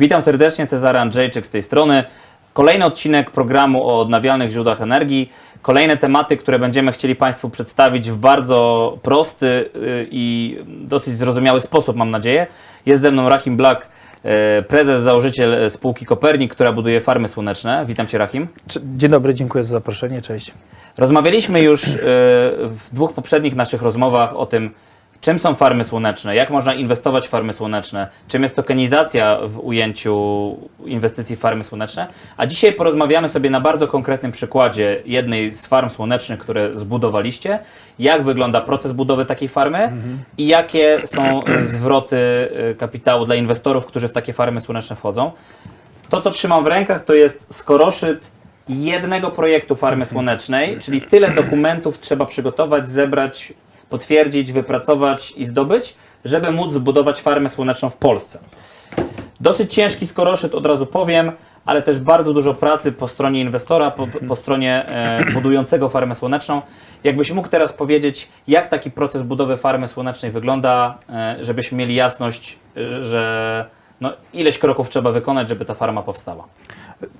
Witam serdecznie, Cezary Andrzejczyk z tej strony. Kolejny odcinek programu o odnawialnych źródłach energii. Kolejne tematy, które będziemy chcieli Państwu przedstawić w bardzo prosty y, i dosyć zrozumiały sposób, mam nadzieję. Jest ze mną Rahim Black, y, prezes, założyciel spółki Kopernik, która buduje farmy słoneczne. Witam Cię, Rahim. Dzień dobry, dziękuję za zaproszenie, cześć. Rozmawialiśmy już y, w dwóch poprzednich naszych rozmowach o tym, czym są farmy słoneczne, jak można inwestować w farmy słoneczne, czym jest tokenizacja w ujęciu inwestycji w farmy słoneczne. A dzisiaj porozmawiamy sobie na bardzo konkretnym przykładzie jednej z farm słonecznych, które zbudowaliście, jak wygląda proces budowy takiej farmy i jakie są zwroty y, kapitału dla inwestorów, którzy w takie farmy słoneczne wchodzą. To, co trzymam w rękach, to jest skoroszyt jednego projektu farmy słonecznej, czyli tyle dokumentów trzeba przygotować, zebrać, potwierdzić, wypracować i zdobyć, żeby móc zbudować farmę słoneczną w Polsce. Dosyć ciężki skoroszyt, od razu powiem, ale też bardzo dużo pracy po stronie inwestora, po, po stronie e, budującego farmę słoneczną. Jakbyś mógł teraz powiedzieć, jak taki proces budowy farmy słonecznej wygląda, e, żebyśmy mieli jasność, e, że no, ileś kroków trzeba wykonać, żeby ta farma powstała.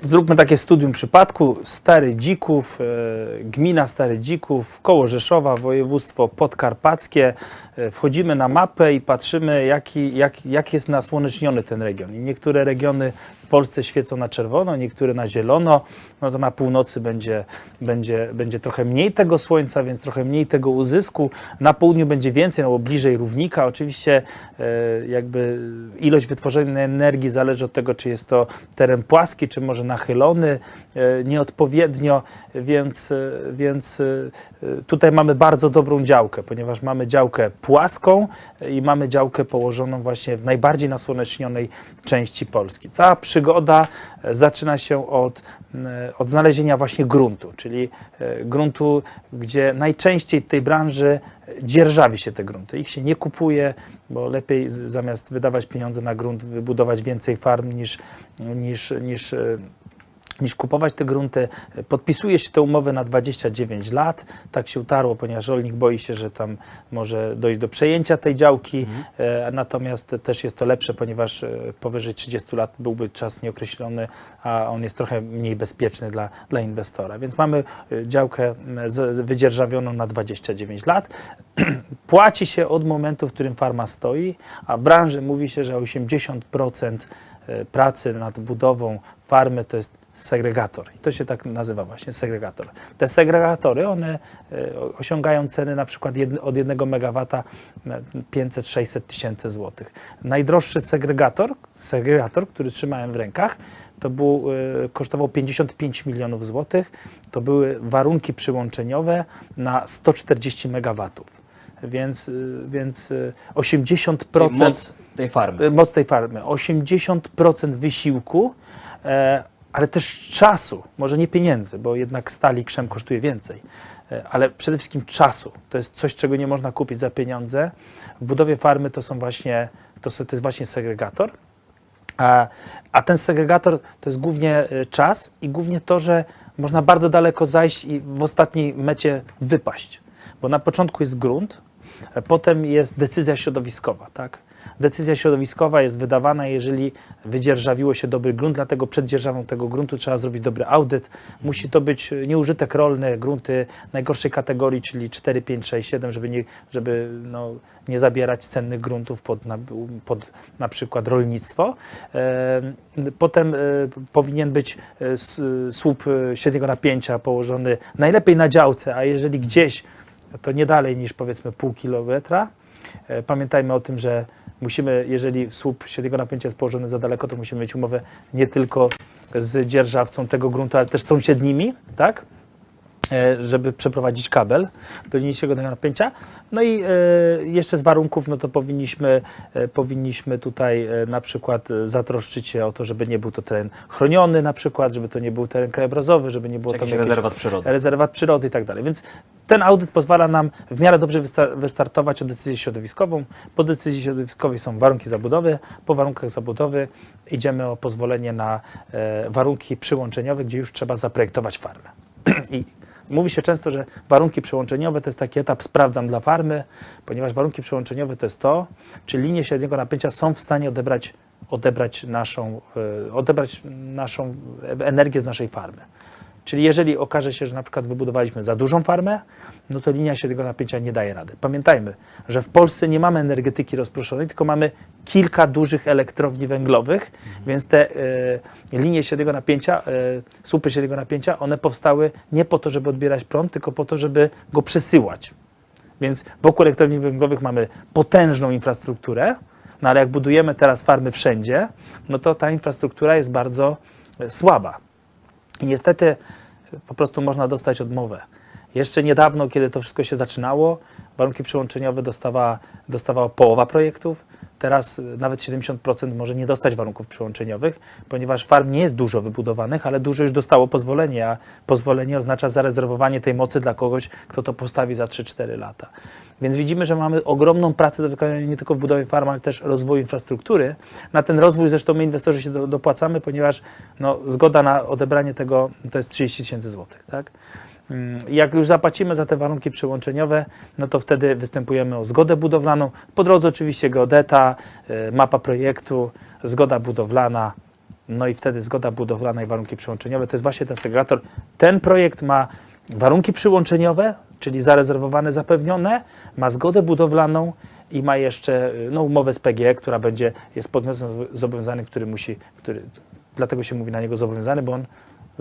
Zróbmy takie studium przypadku. Stary Dzików, e, gmina Stary Dzików, koło Rzeszowa, województwo podkarpackie. E, Wchodzimy na mapę i patrzymy, jaki, jak, jak jest nasłoneczniony ten region. I niektóre regiony Polsce świecą na czerwono, niektóre na zielono. No to na północy będzie, będzie, będzie trochę mniej tego słońca, więc trochę mniej tego uzysku. Na południu będzie więcej, no bo bliżej równika. Oczywiście e, jakby ilość wytworzonej energii zależy od tego, czy jest to teren płaski, czy może nachylony e, nieodpowiednio, więc, e, więc tutaj mamy bardzo dobrą działkę, ponieważ mamy działkę płaską i mamy działkę położoną właśnie w najbardziej nasłonecznionej części Polski. Cała przygoda e, zaczyna się od, e, od znalezienia właśnie gruntu, czyli e, gruntu, gdzie najczęściej w tej branży dzierżawi się te grunty. Ich się nie kupuje, bo lepiej zamiast wydawać pieniądze na grunt, wybudować więcej farm niż, niż, niż, niż kupować te grunty. Podpisuje się te umowy na 29 lat. Tak się utarło, ponieważ rolnik boi się, że tam może dojść do przejęcia tej działki. E, natomiast też jest to lepsze, ponieważ e, powyżej 30 lat byłby czas nieokreślony, a on jest trochę mniej bezpieczny dla, dla inwestora. Więc mamy e, działkę wydzierżawioną na 29 lat. Płaci się od momentu, w którym farma stoi, a w branży mówi się, że 80% e, pracy nad budową farmy to jest segregator. I to się tak nazywa właśnie segregator. Te segregatory, one e, osiągają ceny na przykład od 1 MW 500-600 tysięcy złotych. Najdroższy segregator, segregator, który trzymałem w rękach, to był, e, kosztował 55 milionów złotych. To były warunki przyłączeniowe na 140 MW. Więc, y, więc y, 80% Czyli moc tej farmy. moc tej farmy, 80% wysiłku, e, ale też czasu, może nie pieniędzy, bo jednak stali krzem kosztuje więcej, e, ale przede wszystkim czasu. To jest coś, czego nie można kupić za pieniądze. W budowie farmy to są właśnie, to, są, to jest właśnie segregator. A, a ten segregator to jest głównie y, czas i głównie to, że można bardzo daleko zajść i w ostatniej mecie wypaść. Bo na początku jest grunt, potem jest decyzja środowiskowa, tak? Decyzja środowiskowa jest wydawana, jeżeli wydzierżawiło się dobry grunt, dlatego przed dzierżawą tego gruntu trzeba zrobić dobry audyt. Musi to być nieużytek rolny, grunty najgorszej kategorii, czyli 4, 5, 6, 7, żeby nie, żeby no, nie zabierać cennych gruntów pod na, pod na przykład rolnictwo. Potem e, powinien być e, słup e, średniego napięcia położony najlepiej na działce, a jeżeli gdzieś, to nie dalej niż powiedzmy pół kilometra. Pamiętajmy o tym, że musimy, jeżeli słup średniego napięcia jest położony za daleko, to musimy mieć umowę nie tylko z dzierżawcą tego gruntu, ale też sąsiednimi, tak? Żeby przeprowadzić kabel do linii średniego napięcia. No i e, jeszcze z warunków, no to powinniśmy, e, powinniśmy tutaj e, na przykład zatroszczyć się o to, żeby nie był to teren chroniony na przykład, żeby to nie był teren krajobrazowy, żeby nie było Jakiś tam jakichś- rezerwat przyrody. rezerwat przyrody i tak dalej. Więc ten audyt pozwala nam w miarę dobrze wysta- wystartować o decyzję środowiskową. Po decyzji środowiskowej są warunki zabudowy. Po warunkach zabudowy idziemy o pozwolenie na warunki przyłączeniowe, gdzie już trzeba zaprojektować farmę. I mówi się często, że warunki przyłączeniowe to jest taki etap sprawdzam dla farmy, ponieważ warunki przyłączeniowe to jest to, czy linie średniego napięcia są w stanie odebrać odebrać naszą, e, odebrać naszą energię z naszej farmy. Czyli jeżeli okaże się, że na przykład wybudowaliśmy za dużą farmę, no to linia średniego napięcia nie daje rady. Pamiętajmy, że w Polsce nie mamy energetyki rozproszonej, tylko mamy kilka dużych elektrowni węglowych, więc te e, linie średniego napięcia, e, słupy średniego napięcia, one powstały nie po to, żeby odbierać prąd, tylko po to, żeby go przesyłać. Więc wokół elektrowni węglowych mamy potężną infrastrukturę, no ale jak budujemy teraz farmy wszędzie, no to ta infrastruktura jest bardzo e, słaba. I niestety po prostu można dostać odmowę. Jeszcze niedawno, kiedy to wszystko się zaczynało, warunki przyłączeniowe dostawała, dostawała połowa projektów. Teraz e, nawet 70% może nie dostać warunków przyłączeniowych, ponieważ farm nie jest dużo wybudowanych, ale dużo już dostało pozwolenie, a pozwolenie oznacza zarezerwowanie tej mocy dla kogoś, kto to postawi za 3-4 lata. Więc widzimy, że mamy ogromną pracę do wykonania nie tylko w budowie farm, ale też rozwoju infrastruktury. Na ten rozwój zresztą my inwestorzy się do, dopłacamy, ponieważ no, zgoda na odebranie tego to jest 30 tysięcy złotych. Tak? Mm, Jak już zapłacimy za te warunki przyłączeniowe, no to wtedy występujemy o zgodę budowlaną. Po drodze oczywiście geodeta, y, mapa projektu, zgoda budowlana, no i wtedy zgoda budowlana i warunki przyłączeniowe. To jest właśnie ten segregator. Ten projekt ma warunki przyłączeniowe, czyli zarezerwowane, zapewnione, ma zgodę budowlaną i ma jeszcze y, no, umowę z PGE, która będzie, jest podmiotem zobowiązany, który musi, który, dlatego się mówi na niego zobowiązany, bo on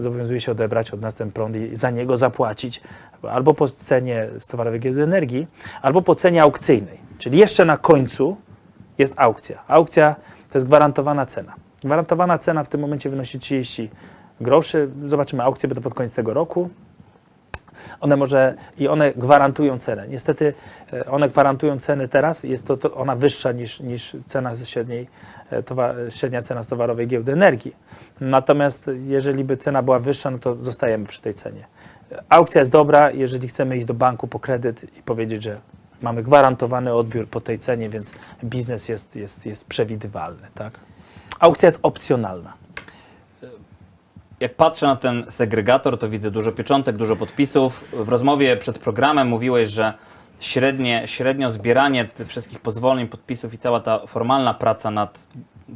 zobowiązuje się odebrać od nas ten prąd i za niego zapłacić albo po cenie z towarowej giełdy energii, albo po cenie aukcyjnej. Czyli jeszcze na końcu jest aukcja. Aukcja to jest gwarantowana cena. Gwarantowana cena w tym momencie wynosi 30 groszy. Zobaczymy, aukcje będą pod koniec tego roku. One może i one gwarantują cenę. Niestety e, one gwarantują ceny teraz, jest to, to ona wyższa niż, niż cena średniej, e, towa, średnia cena z towarowej giełdy energii. Natomiast jeżeli by cena była wyższa, no to zostajemy przy tej cenie. Aukcja jest dobra, jeżeli chcemy iść do banku po kredyt i powiedzieć, że mamy gwarantowany odbiór po tej cenie, więc biznes jest, jest, jest przewidywalny. Tak? Aukcja jest opcjonalna. Jak patrzę na ten segregator, to widzę dużo pieczątek, dużo podpisów. W rozmowie przed programem mówiłeś, że średnie, średnio zbieranie tych wszystkich pozwoleń, podpisów i cała ta formalna praca nad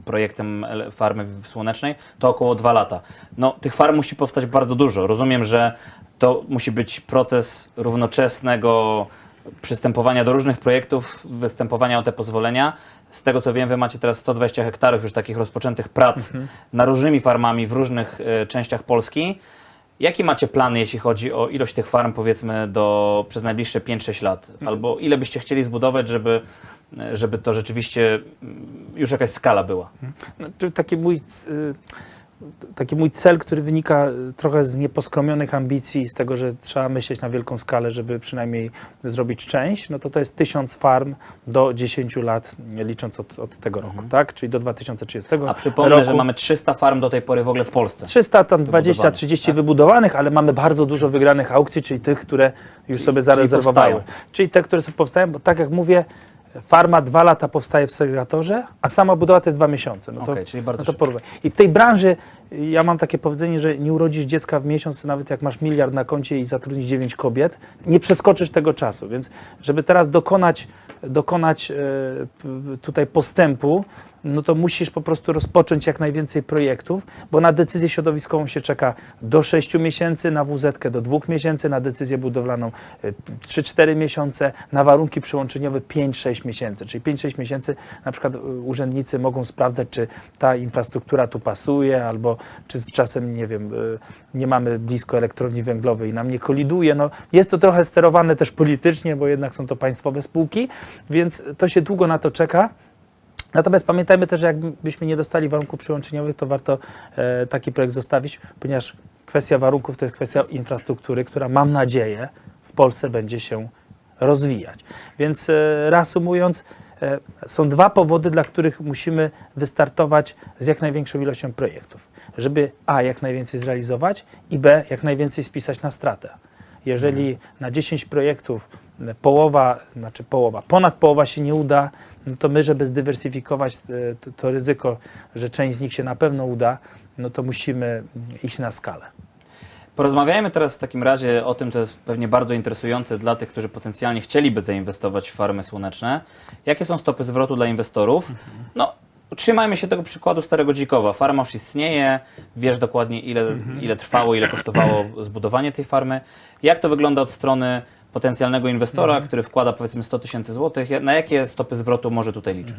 projektem farmy słonecznej to około dwa lata. No, tych farm musi powstać bardzo dużo. Rozumiem, że to musi być proces równoczesnego przystępowania do różnych projektów, występowania o te pozwolenia. Z tego co wiem, wy macie teraz 120 hektarów już takich rozpoczętych prac na różnymi farmami w różnych e, częściach Polski. Jakie macie plany, jeśli chodzi o ilość tych farm, powiedzmy, do, przez najbliższe 5-6 lat? Albo ile byście chcieli zbudować, żeby, e, żeby to rzeczywiście mm, już jakaś skala była? Znaczy, taki mój, y, taki mój cel, który wynika y, trochę z nieposkromionych ambicji, z tego, że trzeba myśleć na wielką skalę, żeby przynajmniej zrobić część, no to to jest tysiąc farm do 10 lat, licząc od, od tego roku, tak? Czyli do 2030 A przypomnę, roku. że mamy 300 farm do tej pory w ogóle w Polsce. 300, tam Wybudowanych, 20-30 wybudowanych, ale mamy bardzo dużo wygranych aukcji, czyli tych, które już sobie zarezerwowały. powstają. Czyli te, które sobie powstają, bo tak jak mówię, farma dwa lata powstaje w segregatorze, a sama budowa to jest dwa miesiące. No to, Okej, czyli bardzo no to. I w tej branży ja mam takie powiedzenie, że nie urodzisz dziecka w miesiąc, nawet jak masz miliard na koncie i zatrudnisz 9 kobiet, nie przeskoczysz tego czasu. Więc żeby teraz dokonać, dokonać e, tutaj postępu, no to musisz po prostu rozpocząć jak najwięcej projektów, bo na decyzję środowiskową się czeka do 6 miesięcy, na WZ do 2 miesięcy, na decyzję budowlaną e, 3-4 miesiące, na warunki przyłączeniowe 5-6 miesięcy. Czyli 5-6 miesięcy na przykład e, urzędnicy mogą sprawdzać, czy ta infrastruktura tu pasuje, albo czy z czasem, nie wiem, e, nie mamy blisko elektrowni węglowej i nam nie koliduje. No, jest to trochę sterowane też politycznie, bo jednak są to państwowe spółki, więc to się długo na to czeka. Natomiast pamiętajmy też, że jakbyśmy nie dostali warunków przyłączeniowych, to warto e, taki projekt zostawić, ponieważ kwestia warunków to jest kwestia infrastruktury, która mam nadzieję w Polsce będzie się rozwijać. Więc e, reasumując, są dwa powody, dla których musimy wystartować z jak największą ilością projektów. Żeby A, jak najwięcej zrealizować i B, jak najwięcej spisać na stratę. Jeżeli na 10 projektów połowa, znaczy połowa, ponad połowa się nie uda, no to my, żeby zdywersyfikować e, to, to ryzyko, że część z nich się na pewno uda, no to musimy iść na skalę. Porozmawiajmy teraz w takim razie o tym, co jest pewnie bardzo interesujące dla tych, którzy potencjalnie chcieliby zainwestować w farmy słoneczne. Jakie są stopy zwrotu dla inwestorów? No, Trzymajmy się tego przykładu Starego Dzikowa. Farma już istnieje, wiesz dokładnie ile, ile trwało, ile kosztowało zbudowanie tej farmy. Jak to wygląda od strony potencjalnego inwestora, który wkłada powiedzmy 100 tysięcy złotych? Na jakie stopy zwrotu może tutaj liczyć?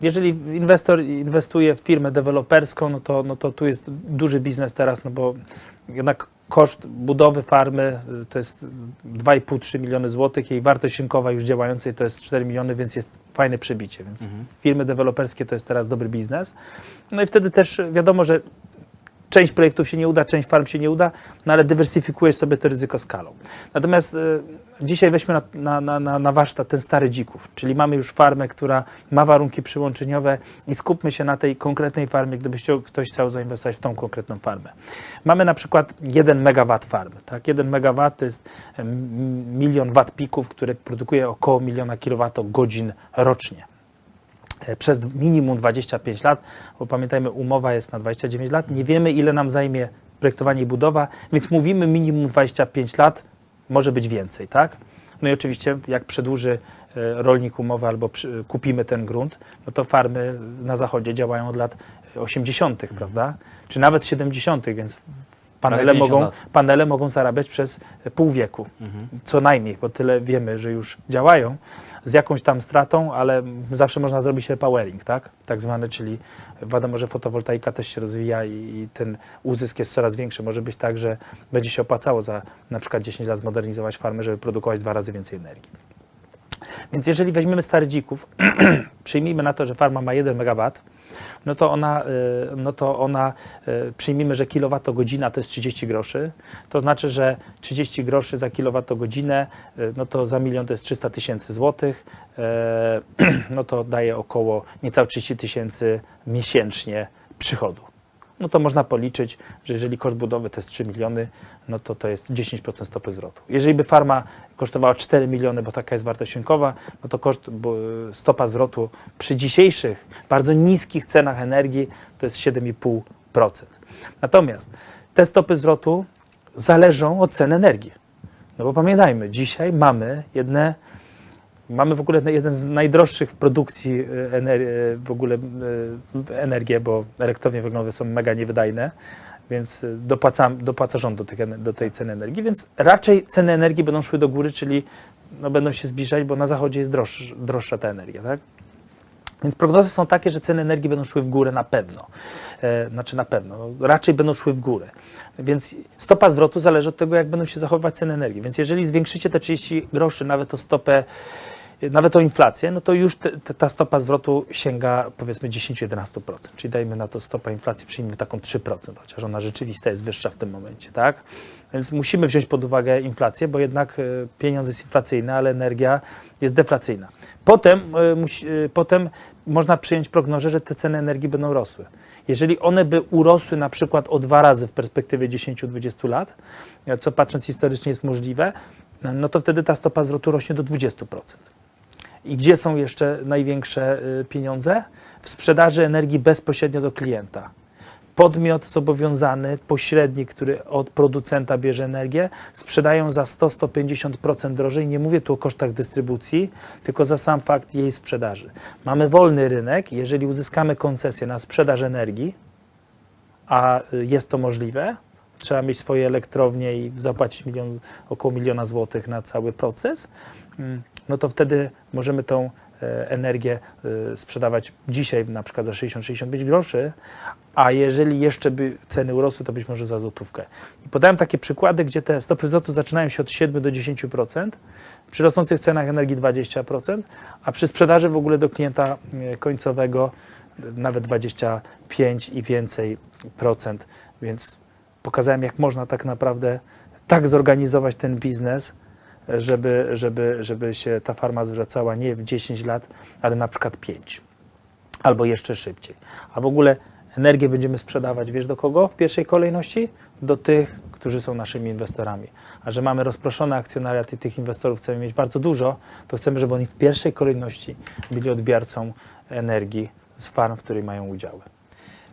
Jeżeli inwestor inwestuje w firmę deweloperską, no to, no to tu jest duży biznes teraz, no bo jednak koszt budowy farmy y, to jest 2,5-3 miliony złotych, jej wartość rynkowa już działającej to jest 4 miliony, więc jest fajne przebicie. Więc firmy deweloperskie to jest teraz dobry biznes. No i wtedy też wiadomo, że część projektów się nie uda, część farm się nie uda, no ale dywersyfikujesz sobie to ryzyko skalą. Natomiast y, dzisiaj weźmy na, na, na, na, warsztat ten stary dzików, czyli mamy już farmę, która ma warunki przyłączeniowe i skupmy się na tej konkretnej farmie, gdyby ktoś chciał zainwestować w tą konkretną farmę. Mamy na przykład 1 megawatt farmy. Tak? 1 megawatt to jest milion watt pików, które produkuje około miliona kilowatogodzin rocznie przez minimum 25 lat, bo pamiętajmy, umowa jest na 29 lat. Nie wiemy, ile nam zajmie projektowanie i budowa, więc mówimy minimum 25 lat, może być więcej, tak? No i oczywiście, jak przedłuży e, rolnik umowę albo przy, kupimy ten grunt, no to farmy na zachodzie działają od lat 80., prawda? Czy nawet 70., więc panele 50 mogą, lat. panele mogą zarabiać przez pół wieku. Co najmniej, bo tyle wiemy, że już działają z jakąś tam stratą, ale zawsze można zrobić repowering, tak? Tak zwany, czyli wiadomo, że fotowoltaika też się rozwija i, ten uzysk jest coraz większy. Może być tak, że będzie się opłacało za na przykład 10 lat zmodernizować farmę, żeby produkować dwa razy więcej energii. Więc jeżeli weźmiemy stary dzików, przyjmijmy na to, że farma ma 1 MW, no to ona, y, no to ona y, przyjmijmy, że kilowatogodzina to jest 30 groszy. To znaczy, że 30 groszy za kilowatogodzinę, y, no to za milion to jest 300 tysięcy złotych, no to daje około niecałe 30 tysięcy miesięcznie przychodu. No to można policzyć, że jeżeli koszt budowy to jest 3 miliony, no to to jest 10% stopy zwrotu. Jeżeli by farma kosztowała 4 miliony, bo taka jest wartość rynkowa, no to koszt, stopa zwrotu przy dzisiejszych bardzo niskich cenach energii to jest 7,5%. Natomiast te stopy zwrotu zależą od cen energii. No bo pamiętajmy, dzisiaj mamy jedne Mamy w ogóle jeden z najdroższych w produkcji ener- e, w ogóle w- energię, bo elektrownie węglowe są mega niewydajne, więc dopłaca, dopłaca rząd do, tych, do tej ceny energii, więc raczej ceny energii będą szły do góry, czyli no, będą się zbliżać, bo na zachodzie jest droższa, droższa ta energia, tak? Więc prognozy są takie, że ceny energii będą szły w górę na pewno. E, znaczy na pewno, no, raczej będą szły w górę. Więc stopa zwrotu zależy od tego, jak będą się zachowywać ceny energii. Więc jeżeli zwiększycie te 30 groszy, nawet o stopę, nawet o inflację, no to już te, ta stopa zwrotu sięga powiedzmy 10-11%. Czyli dajmy na to stopa inflacji, przyjmijmy taką 3%, chociaż ona rzeczywista jest wyższa w tym momencie, tak? Więc musimy wziąć pod uwagę inflację, bo jednak e, pieniądz jest inflacyjny, ale energia jest deflacyjna. Potem, e, potem można przyjąć prognozę, że te ceny energii będą rosły. Jeżeli one by urosły na przykład o dwa razy w perspektywie 10-20 lat, co patrząc historycznie jest możliwe, no to wtedy ta stopa zwrotu rośnie do 20%. I gdzie są jeszcze największe y, pieniądze? W sprzedaży energii bezpośrednio do klienta. Podmiot zobowiązany, pośrednik, który od producenta bierze energię, sprzedają za 100-150% drożej. Nie mówię tu o kosztach dystrybucji, tylko za sam fakt jej sprzedaży. Mamy wolny rynek. Jeżeli uzyskamy koncesję na sprzedaż energii, a y, jest to możliwe, trzeba mieć swoje elektrownie i zapłacić milion, około miliona złotych na cały proces, mm, no to wtedy możemy tą e, energię e, sprzedawać dzisiaj na przykład za 60-65 groszy, a jeżeli jeszcze by ceny urosły, to być może za złotówkę. I podałem takie przykłady, gdzie te stopy zwrotu zaczynają się od 7 do 10%, przy rosnących cenach energii 20%, a przy sprzedaży w ogóle do klienta e, końcowego nawet 25 i więcej procent, więc pokazałem, jak można tak naprawdę tak zorganizować ten biznes, żeby, żeby, żeby się ta farma zwracała nie w 10 lat, ale na przykład 5 albo jeszcze szybciej. A w ogóle energię będziemy sprzedawać, wiesz do kogo w pierwszej kolejności? Do tych, którzy są naszymi inwestorami. A że mamy rozproszony akcjonariat i tych inwestorów chcemy mieć bardzo dużo, to chcemy, żeby oni w pierwszej kolejności byli odbiorcą energii z farm, w której mają udziały.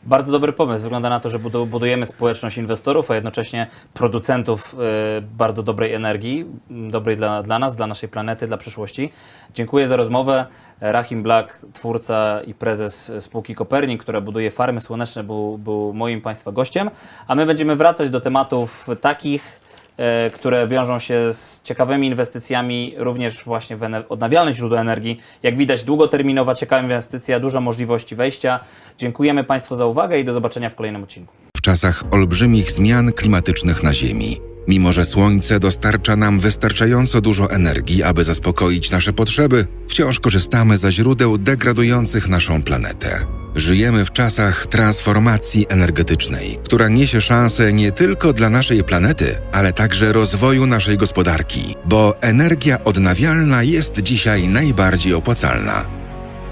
Bardzo dobry pomysł. Wygląda na to, że budu- budujemy społeczność inwestorów, a jednocześnie producentów y, bardzo dobrej energii, m, dobrej dla, dla nas, dla naszej planety, dla przyszłości. Dziękuję za rozmowę. Rahim Black, twórca i prezes spółki Kopernik, która buduje farmy słoneczne, był, był moim Państwa gościem. A my będziemy wracać do tematów takich, które wiążą się z ciekawymi inwestycjami, również właśnie w odnawialne źródła energii. Jak widać, długoterminowa, ciekawa inwestycja, dużo możliwości wejścia. Dziękujemy Państwu za uwagę i do zobaczenia w kolejnym odcinku. w czasach olbrzymich zmian klimatycznych na Ziemi. Mimo, że Słońce dostarcza nam wystarczająco dużo energii, aby zaspokoić nasze potrzeby, wciąż korzystamy ze źródeł degradujących naszą planetę. Żyjemy w czasach transformacji energetycznej, która niesie szansę nie tylko dla naszej planety, ale także rozwoju naszej gospodarki, bo energia odnawialna jest dzisiaj najbardziej opłacalna.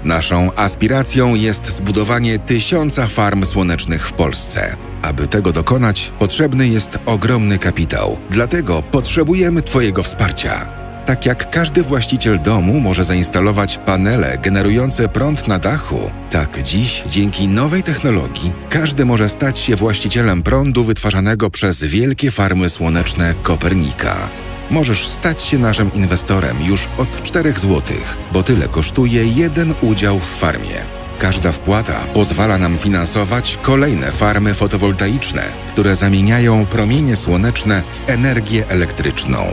Naszą aspiracją jest zbudowanie tysiąca farm słonecznych w Polsce. Aby tego dokonać, potrzebny jest ogromny kapitał. Dlatego potrzebujemy Twojego wsparcia. Tak jak każdy właściciel domu może zainstalować panele generujące prąd na dachu, tak dziś dzięki nowej technologii każdy może stać się właścicielem prądu wytwarzanego przez wielkie farmy słoneczne Kopernika. Możesz stać się naszym inwestorem już od 4 zł, bo tyle kosztuje jeden udział w farmie. Każda wpłata pozwala nam finansować kolejne farmy fotowoltaiczne, które zamieniają promienie słoneczne w energię elektryczną.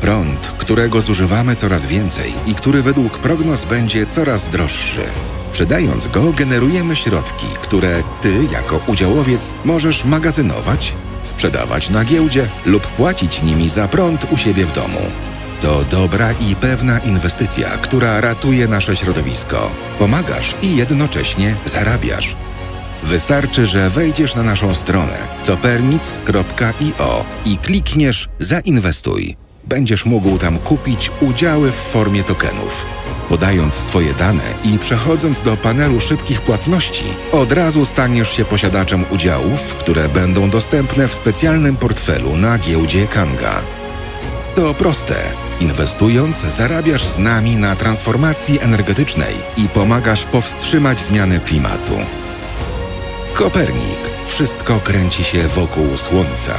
Prąd, którego zużywamy coraz więcej i który według prognoz będzie coraz droższy. Sprzedając go, generujemy środki, które ty, jako udziałowiec, możesz magazynować, sprzedawać na giełdzie lub płacić nimi za prąd u siebie w domu. To dobra i pewna inwestycja, która ratuje nasze środowisko. Pomagasz i jednocześnie zarabiasz. Wystarczy, że wejdziesz na naszą stronę copernic.io i klikniesz Zainwestuj. Będziesz mógł tam kupić udziały w formie tokenów. Podając swoje dane i przechodząc do panelu szybkich płatności, od razu staniesz się posiadaczem udziałów, które będą dostępne w specjalnym portfelu na giełdzie Kanga. To proste. Inwestując, zarabiasz z nami na transformacji energetycznej i pomagasz powstrzymać zmiany klimatu. Kopernik. Wszystko kręci się wokół Słońca.